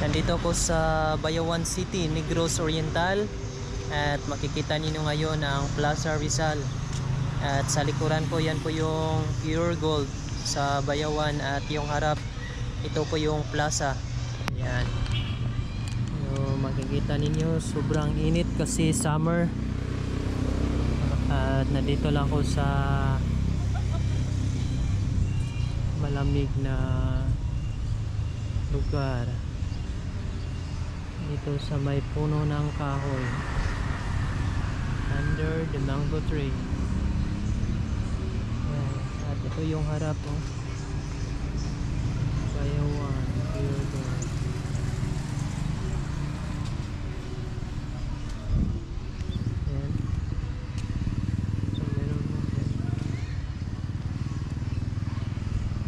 Nandito ako sa Bayawan City, Negros Oriental. At makikita ninyo ngayon ang Plaza Rizal. At sa likuran ko yan po yung Pure Gold sa Bayawan at yung harap ito po yung plaza. Yan. Yung makikita ninyo sobrang init kasi summer. At nandito lang ako sa malamig na lugar dito sa may puno ng kahoy under the mango tree Ayan. at ito yung harap oh. Bayawan Pure Gold. Ayan. So meron mo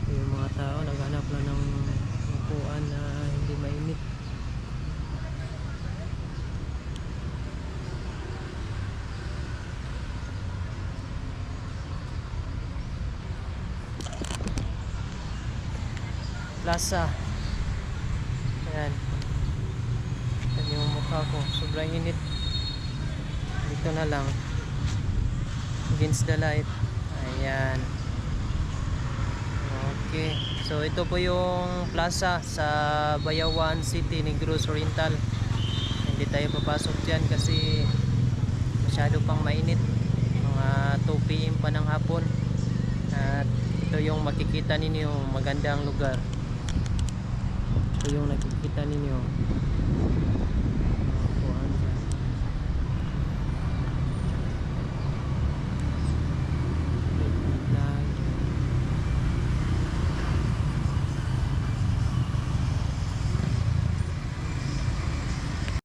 Ito yung mga tao naghanap lang ng upuan na hindi mainit plaza. Ayan. Yan yung mukha ko. Sobrang init. Dito na lang. Against the light. Ayan. Okay. So ito po yung plaza sa Bayawan City Negros Oriental. Hindi tayo papasok dyan kasi masyado pang mainit. Mga 2 pm pa ng hapon. At ito yung makikita ninyo magandang lugar ito yung nakikita ninyo